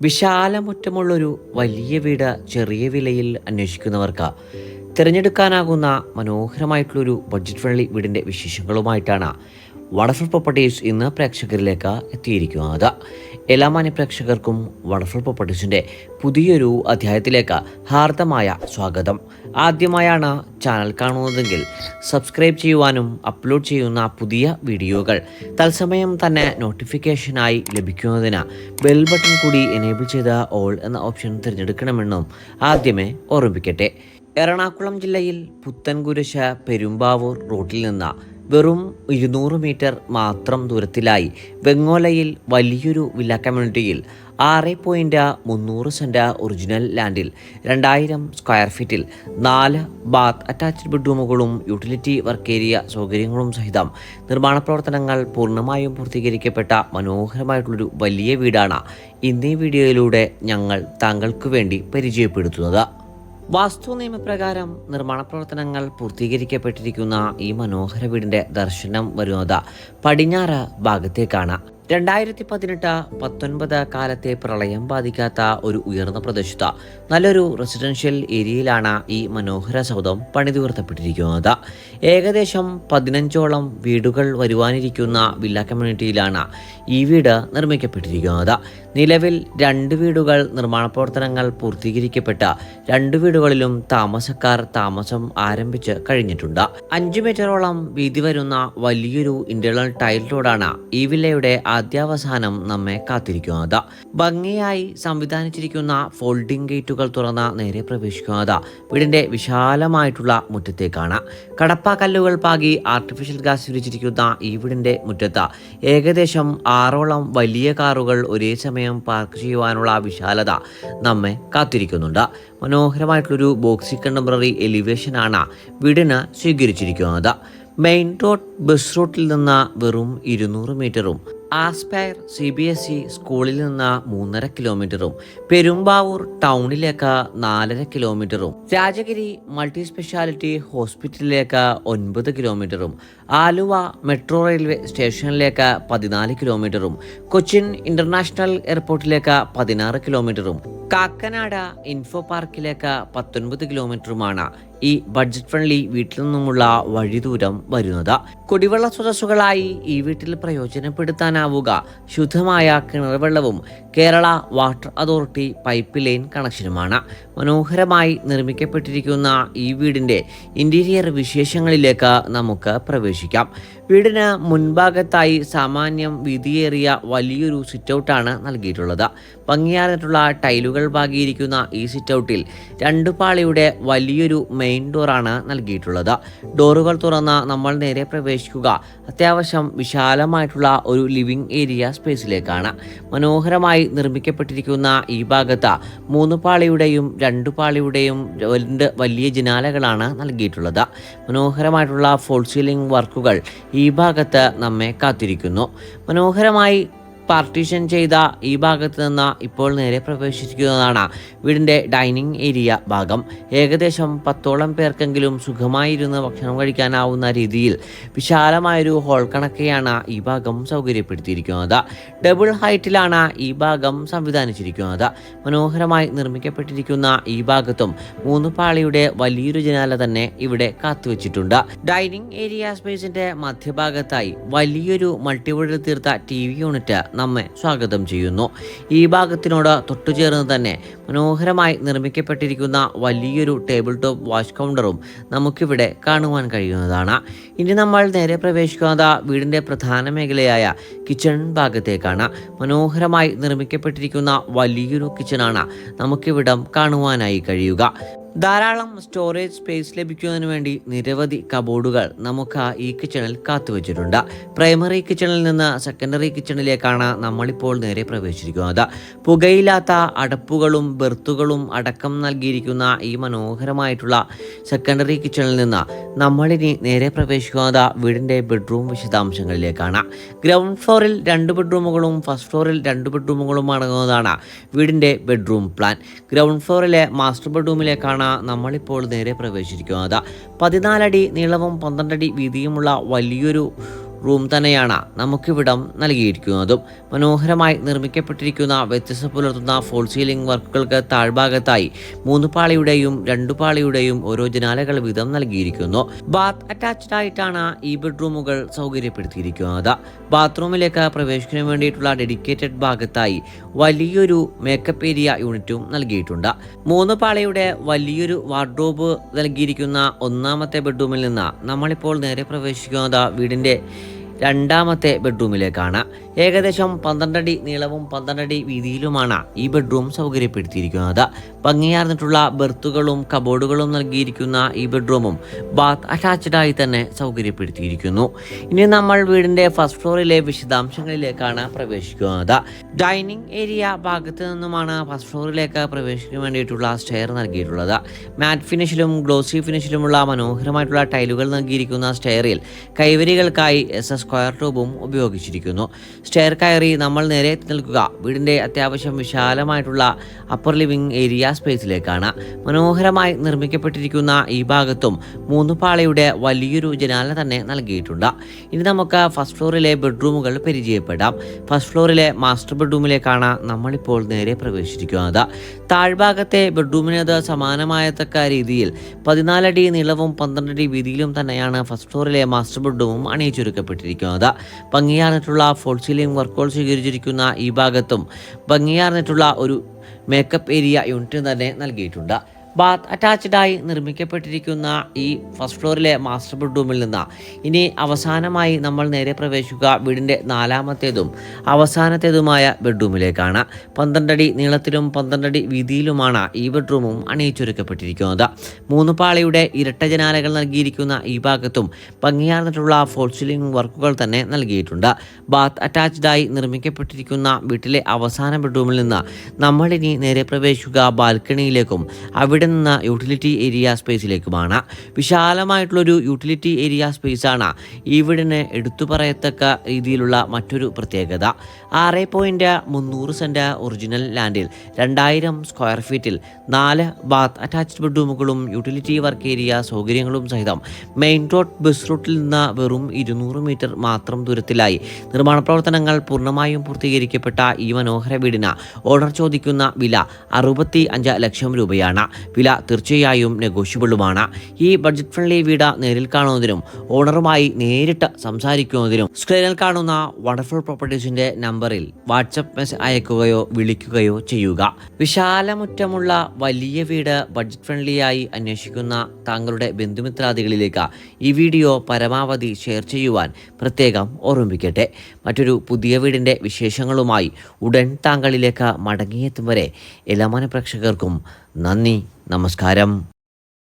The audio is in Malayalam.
വിശാലമുറ്റമുള്ളൊരു വലിയ വീട് ചെറിയ വിലയിൽ അന്വേഷിക്കുന്നവർക്ക് തിരഞ്ഞെടുക്കാനാകുന്ന മനോഹരമായിട്ടുള്ളൊരു ബഡ്ജറ്റ് ഫ്രണ്ട്ലി വീടിന്റെ വിശേഷങ്ങളുമായിട്ടാണ് വണ്ടർഫുൾ പ്രോപ്പർട്ടീസ് ഇന്ന് പ്രേക്ഷകരിലേക്ക് എത്തിയിരിക്കുന്നത്. എല്ലാ മാന്യ പ്രേക്ഷകർക്കും വണ്ടർഫുൾ പ്രോപ്പർട്ടീസിന്റെ പുതിയൊരു അധ്യായത്തിലേക്ക് ഹാർദമായ സ്വാഗതം. ആദ്യമായാണ് ചാനൽ കാണുന്നതെങ്കിൽ സബ്സ്ക്രൈബ് ചെയ്യുവാനും അപ്ലോഡ് ചെയ്യുന്ന പുതിയ വീഡിയോകൾ തത്സമയം തന്നെ നോട്ടിഫിക്കേഷനായി ലഭിക്കുന്നതിന് ബെൽ ബട്ടൺ കൂടി എനേബിൾ ചെയ്ത ഓൾ എന്ന ഓപ്ഷൻ തിരഞ്ഞെടുക്കണമെന്നും ആദ്യമേ ഓർമ്മിപ്പിക്കട്ടെ. എറണാകുളം ജില്ലയിൽ പുത്തൻകുരിശ പെരുമ്പാവൂർ റൂട്ടിൽ നിന്ന് വെറും ഇരുന്നൂറ് മീറ്റർ മാത്രം ദൂരത്തിലായി വെങ്ങോലയിൽ വലിയൊരു വില്ല കമ്മ്യൂണിറ്റിയിൽ ആറ് പോയിന്റ് മുന്നൂറ് സെന്റ് ഒറിജിനൽ ലാൻഡിൽ രണ്ടായിരം സ്ക്വയർ ഫീറ്റിൽ നാല് ബാത്ത് അറ്റാച്ച്ഡ് ബെഡ്റൂമുകളും യൂട്ടിലിറ്റി വർക്ക് ഏരിയ സൗകര്യങ്ങളും സഹിതം നിർമ്മാണ പ്രവർത്തനങ്ങൾ പൂർണമായും പൂർത്തീകരിക്കപ്പെട്ട മനോഹരമായിട്ടുള്ളൊരു വലിയ വീടാണ് ഇന്നീ വീഡിയോയിലൂടെ ഞങ്ങൾ താങ്കൾക്ക് വേണ്ടി പരിചയപ്പെടുത്തുന്നത്. വാസ്തു നിയമപ്രകാരം നിർമ്മാണ പ്രവർത്തനങ്ങൾ പൂർത്തീകരിക്കപ്പെട്ടിരിക്കുന്ന ഈ മനോഹര വീടിന്റെ ദർശനം വരുന്നത് പടിഞ്ഞാറ് ഭാഗത്തേക്കാണ്. രണ്ടായിരത്തി പതിനെട്ട് പത്തൊൻപത് കാലത്തെ പ്രളയം ബാധിക്കാത്ത ഒരു ഉയർന്ന പ്രദേശത്ത് നല്ലൊരു റെസിഡൻഷ്യൽ ഏരിയയിലാണ് ഈ മനോഹര സൗധം പണിതീർത്തപ്പെട്ടിരിക്കുന്നത് ഏകദേശം പതിനഞ്ചോളം വീടുകൾ വരുവാനിരിക്കുന്ന വില്ല കമ്മ്യൂണിറ്റിയിലാണ് ഈ വീട് നിർമ്മിക്കപ്പെട്ടിരിക്കുന്നത്. നിലവിൽ രണ്ട് വീടുകൾ നിർമ്മാണ പ്രവർത്തനങ്ങൾ പൂർത്തീകരിക്കപ്പെട്ട രണ്ട് വീടുകളിലും താമസക്കാർ താമസം ആരംഭിച്ച് കഴിഞ്ഞിട്ടുണ്ട്. അഞ്ചു മീറ്ററോളം വീതി വരുന്ന വലിയൊരു ഇന്റേണൽ ടൈൽ റോഡാണ് ഈ വില്ലയുടെ ആദ്യാവസാനം നമ്മെ കാത്തിരിക്കുന്നത് ഭംഗിയായി സംവിധാനിച്ചിരിക്കുന്ന ഫോൾഡിംഗ് ഗേറ്റുകൾ തുറന്ന നേരെ പ്രവേശിക്കുന്നത് വീടിന്റെ വിശാലമായിട്ടുള്ള മുറ്റത്തേക്കാണ്. കടപ്പ കല്ലുകൾ പാകി ആർട്ടിഫിഷ്യൽ ഗ്യാസ് വിരിച്ചിരിക്കുന്ന ഈ വീടിന്റെ മുറ്റത്ത്. ഏകദേശം ആറോളം വലിയ കാറുകൾ ഒരേ സമയം പാർക്ക് ചെയ്യുവാനുള്ള വിശാലത നമ്മെ കാത്തിരിക്കുന്നുണ്ട്. മനോഹരമായിട്ടുള്ളൊരു ബോക്സി കണ്ടംപററി എലിവേഷനാണ് വീടിന് സ്വീകരിച്ചിരിക്കുന്നത് മെയിൻ റോഡ് ബസ് റൂട്ടിൽ നിന്ന് വെറും ഇരുന്നൂറ് മീറ്ററും. Aspire C B S E സ്കൂളിൽ നിന്ന് മൂന്നര കിലോമീറ്ററും. പെരുമ്പാവൂർ ടൗണിലേക്ക് നാലര കിലോമീറ്ററും. രാജഗിരി മൾട്ടി സ്പെഷ്യാലിറ്റി ഹോസ്പിറ്റലിലേക്ക് ഒൻപത് കിലോമീറ്ററും. ആലുവ മെട്രോ റെയിൽവേ സ്റ്റേഷനിലേക്ക് പതിനാല് കിലോമീറ്ററും. കൊച്ചിൻ ഇന്റർനാഷണൽ എയർപോർട്ടിലേക്ക് പതിനാറ് കിലോമീറ്ററും. കാക്കനാട് ഇൻഫോ പാർക്കിലേക്ക് പത്തൊൻപത് കിലോമീറ്ററുമാണ് ഈ ബഡ്ജറ്റ് ഫ്രണ്ട്ലി വീട്ടിൽ നിന്നുമുള്ള വഴിദൂരം വരുന്നത്. കുടിവെള്ള സ്രോതസ്സുകളായി ഈ വീട്ടിൽ പ്രയോജനപ്പെടുത്താനാവുക. ശുദ്ധമായ കിണർവെള്ളവും Kerala water authority pipe line കണക്ഷനുമാണ്. മനോഹരമായി നിർമ്മിക്കപ്പെട്ടിരിക്കുന്ന ഈ വീടിന്റെ ഇന്റീരിയർ വിശേഷങ്ങളിലേക്ക് നമുക്ക് പ്രവേശിക്കാം. വീടിന് മുൻഭാഗത്തായി സാമാന്യം വീതിയേറിയ വലിയൊരു സിറ്റൗട്ടാണ് നൽകിയിട്ടുള്ളത്. ഭംഗിയാർന്നിട്ടുള്ള ടൈലുകൾ പാകിയിരിക്കുന്ന ഈ സിറ്റൗട്ടിൽ രണ്ടു പാളിയുടെ വലിയൊരു മെയിൻ ഡോറാണ് നൽകിയിട്ടുള്ളത്. ഡോറുകൾ തുറന്ന് നമ്മൾ നേരെ പ്രവേശിക്കുക അത്യാവശ്യം വിശാലമായിട്ടുള്ള ഒരു ലിവിംഗ് ഏരിയ സ്പേസിലേക്കാണ്. മനോഹരമായി നിർമ്മിക്കപ്പെട്ടിരിക്കുന്ന ഈ ഭാഗത്ത് മൂന്ന് പാളിയുടെയും രണ്ടു പാളിയുടെയും രണ്ട് വലിയ ജനാലകളാണ് നൽകിയിട്ടുള്ളത്. മനോഹരമായിട്ടുള്ള ഫോൾ സീലിംഗ് വർക്കുകൾ ഭാഗത്ത് നമ്മെ കാത്തിരിക്കുന്നു. മനോഹരമായി പാർട്ടീഷൻ ചെയ്ത ഈ ഭാഗത്ത് നിന്ന് ഇപ്പോൾ നേരെ പ്രവേശിക്കുന്നതാണ് വീടിന്റെ ഡൈനിങ് ഏരിയ ഭാഗം. ഏകദേശം പത്തോളം പേർക്കെങ്കിലും സുഖമായിരുന്ന് ഭക്ഷണം കഴിക്കാനാവുന്ന രീതിയിൽ വിശാലമായൊരു ഹോൾ കണക്കെയാണ് ഈ ഭാഗം സൗകര്യപ്പെടുത്തിയിരിക്കുന്നത്. ഡബിൾ ഹൈറ്റിലാണ് ഈ ഭാഗം സംവിധാനിച്ചിരിക്കുന്നത്. മനോഹരമായി നിർമ്മിക്കപ്പെട്ടിരിക്കുന്ന ഈ ഭാഗത്തും മൂന്ന് പാളിയുടെ വലിയൊരു ജനാല തന്നെ ഇവിടെ കാത്തുവച്ചിട്ടുണ്ട്. ഡൈനിങ് ഏരിയ സ്പേസിന്റെ മധ്യഭാഗത്തായി വലിയൊരു മൾട്ടിവുഡിൽ തീർത്ത ടി വി യൂണിറ്റ് നമ്മെ സ്വാഗതം ചെയ്യുന്നു. ഈ ഭാഗത്തിനോട് തൊട്ടുചേർന്ന് തന്നെ മനോഹരമായി നിർമ്മിക്കപ്പെട്ടിരിക്കുന്ന വലിയൊരു ടേബിൾ ടോപ്പ് വാഷ് കൗണ്ടറും നമുക്കിവിടെ കാണുവാൻ കഴിയുന്നതാണ്. ഇനി നമ്മൾ നേരെ പ്രവേശിക്കുന്നത് വീടിന്റെ പ്രധാന മേഖലയായ കിച്ചൺ ഭാഗത്തേക്കാണ്. മനോഹരമായി നിർമ്മിക്കപ്പെട്ടിരിക്കുന്ന വലിയൊരു കിച്ചണാണ് നമുക്കിവിടം കാണുവാനായി കഴിയുക. ധാരാളം സ്റ്റോറേജ് സ്പേസ് ലഭിക്കുന്നതിന് വേണ്ടി നിരവധി കബോർഡുകൾ നമുക്ക് ആ ഈ കിച്ചണിൽ കാത്തുവച്ചിട്ടുണ്ട് പ്രൈമറി കിച്ചണിൽ നിന്ന് സെക്കൻഡറി കിച്ചണിലേക്കാണ് നമ്മളിപ്പോൾ നേരെ പ്രവേശിച്ചിരിക്കുന്നത്. പുകയില്ലാത്ത അടപ്പുകളും ബെർത്തുകളും അടക്കം നൽകിയിരിക്കുന്ന ഈ മനോഹരമായിട്ടുള്ള സെക്കൻഡറി കിച്ചണിൽ നിന്ന് നമ്മളിനി നേരെ പ്രവേശിക്കുന്നത് വീടിന്റെ ബെഡ്റൂം വിശദാംശങ്ങളിലേക്കാണ്. ഗ്രൗണ്ട് ഫ്ലോറിൽ രണ്ട് ബെഡ്റൂമുകളും ഫസ്റ്റ് ഫ്ലോറിൽ രണ്ട് ബെഡ്റൂമുകളും അടങ്ങുന്നതാണ് വീടിന്റെ ബെഡ്റൂം പ്ലാൻ ഗ്രൗണ്ട് ഫ്ലോറിലെ മാസ്റ്റർ ബെഡ്റൂമിലേക്കാണ് നമ്മളിപ്പോൾ നേരെ പ്രവേശിച്ചിരിക്കുന്നത് പതിനാലടി നീളവും പന്ത്രണ്ടടി വീതിയുമുള്ള വലിയൊരു റൂം തന്നെയാണ് നമുക്കിവിടം നൽകിയിരിക്കുന്നതും. മനോഹരമായി നിർമ്മിക്കപ്പെട്ടിരിക്കുന്ന വ്യത്യസ്ത പുലർത്തുന്ന ഫോൾ സീലിംഗ് വർക്കുകൾക്ക് താഴ്ഭാഗത്തായി മൂന്ന് പാളിയുടെയും രണ്ടു പാളിയുടെയും ഓരോ ജനാലകൾ വീതം നൽകിയിരിക്കുന്നു. ബാത്ത് അറ്റാച്ച്ഡ് ആയിട്ടാണ് ഈ ബെഡ്റൂമുകൾ സൗകര്യപ്പെടുത്തിയിരിക്കുന്നത്. ബാത്റൂമിലേക്ക് പ്രവേശിക്കുന്നതിന് വേണ്ടിയിട്ടുള്ള ഡെഡിക്കേറ്റഡ് ഭാഗത്തായി വലിയൊരു മേക്കപ്പ് ഏരിയ യൂണിറ്റും നൽകിയിട്ടുണ്ട്. മൂന്ന് പാളിയുടെ വലിയൊരു വാർഡ്രോബ് നൽകിയിരിക്കുന്ന ഒന്നാമത്തെ ബെഡ്റൂമിൽ നിന്ന് നമ്മളിപ്പോൾ നേരെ പ്രവേശിക്കുന്നത് വീടിന്റെ രണ്ടാമത്തെ ബെഡ്റൂമിലേക്കാണ്. ഏകദേശം പന്ത്രണ്ടടി നീളവും പന്ത്രണ്ടടി വീതിയിലുമാണ് ഈ ബെഡ്റൂം സൗകര്യപ്പെടുത്തിയിരിക്കുന്നത്. ഭംഗിയാർന്നിട്ടുള്ള ബെർത്തുകളും കബോർഡുകളും നൽകിയിരിക്കുന്ന ഈ ബെഡ്റൂമും ബാത്ത് അറ്റാച്ച്ഡ് ആയി തന്നെ സൗകര്യപ്പെടുത്തിയിരിക്കുന്നു. ഇനി നമ്മൾ വീടിന്റെ ഫസ്റ്റ് ഫ്ലോറിലെ വിശദാംശങ്ങളിലേക്കാണ് പ്രവേശിക്കുന്നത്. ഡൈനിങ് ഏരിയ ഭാഗത്ത് നിന്നുമാണ് ഫസ്റ്റ് ഫ്ലോറിലേക്ക് പ്രവേശിക്കാൻ വേണ്ടിയിട്ടുള്ള സ്റ്റെയർ നൽകിയിട്ടുള്ളത്. മാറ്റ് ഫിനിഷിലും ഗ്ലോസി ഫിനിഷിലുമുള്ള മനോഹരമായിട്ടുള്ള ടൈലുകൾ നൽകിയിരിക്കുന്ന സ്റ്റെയറിൽ കൈവരികൾക്കായി എസ് എസ് സ്ക്വയർ ട്യൂബും ഉപയോഗിച്ചിരിക്കുന്നു. സ്റ്റെയർ കയറി നമ്മൾ നേരെ എത്തി നിൽക്കുക. വീടിന്റെ അത്യാവശ്യം വിശാലമായിട്ടുള്ള അപ്പർ ലിവിംഗ് ഏരിയ സ്പേസിലേക്കാണ് മനോഹരമായി നിർമ്മിക്കപ്പെട്ടിരിക്കുന്ന ഈ ഭാഗത്തും മൂന്ന് പാളയുടെ വലിയൊരു ജനാല തന്നെ നൽകിയിട്ടുണ്ട്. ഇനി നമുക്ക് ഫസ്റ്റ് ഫ്ലോറിലെ ബെഡ്റൂമുകൾ പരിചയപ്പെടാം. ഫസ്റ്റ് ഫ്ലോറിലെ മാസ്റ്റർ ബെഡ്റൂമിലേക്കാണ് നമ്മളിപ്പോൾ നേരെ പ്രവേശിച്ചിരിക്കുന്നത്. താഴ്ഭാഗത്തെ ബെഡ്റൂമിനത് സമാനമായത്തക്ക രീതിയിൽ പതിനാലടി നീളവും പന്ത്രണ്ടടി വീതിയിലും തന്നെയാണ് ഫസ്റ്റ് ഫ്ലോറിലെ മാസ്റ്റർ ബെഡ്റൂമും അണിയിച്ചൊരുക്കപ്പെട്ടിരിക്കുന്നത്. ഭംഗിയാർന്നിട്ടുള്ള ഫോൾ സീലിംഗ് വർക്കുകൾ സ്വീകരിച്ചിരിക്കുന്ന ഈ ഭാഗത്തും ഭംഗിയാർന്നിട്ടുള്ള ഒരു മേക്കപ്പ് ഏരിയ യൂണിറ്റ് തന്നെ നൽകിയിട്ടുണ്ട്. ബാത്ത് അറ്റാച്ച്ഡായി നിർമ്മിക്കപ്പെട്ടിരിക്കുന്ന ഈ ഫസ്റ്റ് ഫ്ലോറിലെ മാസ്റ്റർ ബെഡ്റൂമിൽ നിന്ന് ഇനി അവസാനമായി നമ്മൾ നേരെ പ്രവേശിക്കുക വീടിന്റെ നാലാമത്തേതും അവസാനത്തേതുമായ ബെഡ്റൂമിലേക്കാണ്. പന്ത്രണ്ടടി നീളത്തിലും പന്ത്രണ്ടടി വീതിയിലുമാണ് ഈ ബെഡ്റൂമും അണിയിച്ചൊരുക്കപ്പെട്ടിരിക്കുന്നത്. മൂന്ന് പാളിയുടെ ഇരട്ട ജനാലകൾ നൽകിയിരിക്കുന്ന ഈ ഭാഗത്തും ഭംഗിയാർന്നിട്ടുള്ള ഫോൾ സീലിംഗ് വർക്കുകൾ തന്നെ നൽകിയിട്ടുണ്ട്. ബാത്ത് അറ്റാച്ച്ഡായി നിർമ്മിക്കപ്പെട്ടിരിക്കുന്ന വീട്ടിലെ അവസാന ബെഡ്റൂമിൽ നിന്ന് നമ്മളിനി നേരെ പ്രവേശിക്കുക ബാൽക്കണിയിലേക്കും. അവിടെ നിന്ന് യൂട്ടിലിറ്റി ഏരിയ സ്പേസിലേക്കുമാണ് വിശാലമായിട്ടുള്ളൊരു യൂട്ടിലിറ്റി ഏരിയ സ്പേസാണ് ഈ വീടിന് എടുത്തു പറയത്തക്ക രീതിയിലുള്ള മറ്റൊരു പ്രത്യേകത. ആറ് പോയിന്റ് മുന്നൂറ് സെന്റ് ഒറിജിനൽ ലാൻഡിൽ രണ്ടായിരം സ്ക്വയർ ഫീറ്റിൽ നാല് ബാത്ത് അറ്റാച്ച്ഡ് ബെഡ്റൂമുകളും യൂട്ടിലിറ്റി വർക്ക് ഏരിയ സൗകര്യങ്ങളും സഹിതം മെയിൻ റോഡ് ബസ് റൂട്ടിൽ നിന്ന് വെറും ഇരുന്നൂറ് മീറ്റർ മാത്രം ദൂരത്തിലായി. നിർമ്മാണ പ്രവർത്തനങ്ങൾ പൂർണമായും പൂർത്തീകരിക്കപ്പെട്ട ഈ മനോഹര വീടിന് ഓർഡർ ചോദിക്കുന്ന വില അറുപത്തി ലക്ഷം രൂപയാണ്. വില തീർച്ചയായും നെഗോഷ്യബിളുമാണ് ഈ ബഡ്ജറ്റ് ഫ്രണ്ട്ലി വീട് നേരിൽ കാണുന്നതിനും ഓണറുമായി നേരിട്ട് സംസാരിക്കുന്നതിനും സ്ക്രീനിൽ കാണുന്ന വണ്ടർഫുൾ പ്രോപ്പർട്ടീസിന്റെ നമ്പറിൽ വാട്സപ്പ് മെസ്സേജ് അയക്കുകയോ വിളിക്കുകയോ ചെയ്യുക. വിശാലമുറ്റമുള്ള വലിയ വീട് ബഡ്ജറ്റ് ഫ്രണ്ട്ലിയായി അന്വേഷിക്കുന്ന താങ്കളുടെ ബന്ധുമിത്രാദികളിലേക്ക് ഈ വീഡിയോ പരമാവധി ഷെയർ ചെയ്യുവാൻ പ്രത്യേകം ഓർമ്മിപ്പിക്കട്ടെ. മറ്റൊരു പുതിയ വീടിന്റെ വിശേഷങ്ങളുമായി ഉടൻ താങ്കളിലേക്ക് മടങ്ങിയെത്തും വരെ എല്ലാ മനഃപ്രേക്ഷകർക്കും നന്ദി നമസ്കാരം.